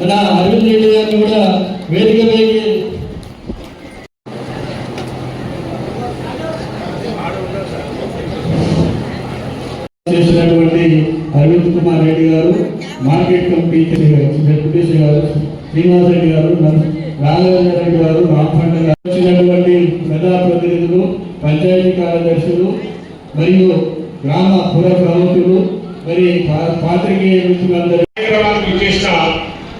మన అరవింద్ రెడ్డి గారిని కూడా వేదిక పైకి చేసినటువంటి అరవింద్ కుమార్ రెడ్డి గారు మార్కెట్ కమిటీ డిప్యూటీ గారు శ్రీనివాస్ రెడ్డి గారు రాఘవేంద్ర రెడ్డి గారు రామపండ గారు వచ్చినటువంటి ప్రజాప్రతినిధులు పంచాయతీ కార్యదర్శులు మరియు గ్రామ పుర ప్రముఖులు మరి పాత్రికేయ మిత్రులందరూ. కార్యక్రమానికి చేసిన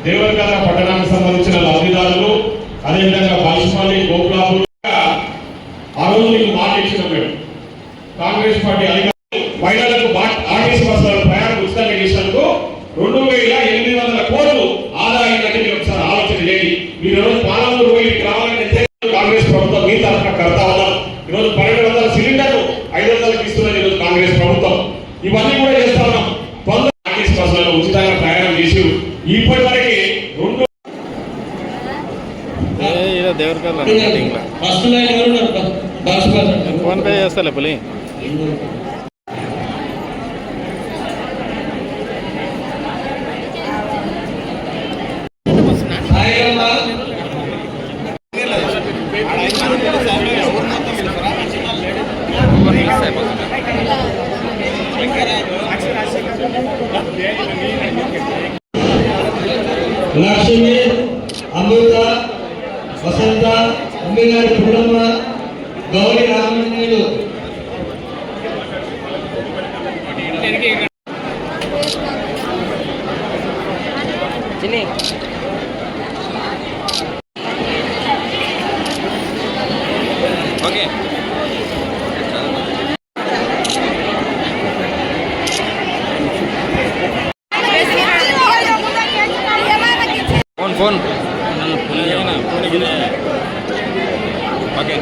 దేవరకథ పట్టణానికి సంబంధించిన లబ్ధిదారులు అదేవిధంగా బాల్సిపల్లి గోపులాపూర్ ఆ రోజు నీకు మాట ఇచ్చిన మేము. కాంగ్రెస్ పార్టీ అధికారులు మహిళలకు బా- ఆర్టీసీ బస్సుల ప్రయాణం ఉచితంగా చేసినందుకు రెండు వేల ఎనిమిది వందల కోట్లు ఆదాయం అంటే మీరు ఒకసారి ఆలోచన చేయండి. మీరు ఈరోజు పాలమూరు పోయి ఈరోజు పన్నెండు వందల సిలిండర్లు ఐదు వందలకు ఇస్తున్నది ఈరోజు కాంగ్రెస్ ప్రభుత్వం. ఇవన్నీ కూడా చేస్తా ఉన్నాం. బస్సులలో ఉచితంగా ప్రయాణం చేసి ఇప్పటి వరకు రెండు? బాలసుబ్రహ్మణ్యం. ఫోన్ పే చేస్తాలే పులి. లక్ష్మి అమృత వసంత అమ్మిగారి Pullamma Gauri రామణ్యులు okay Phone phone okay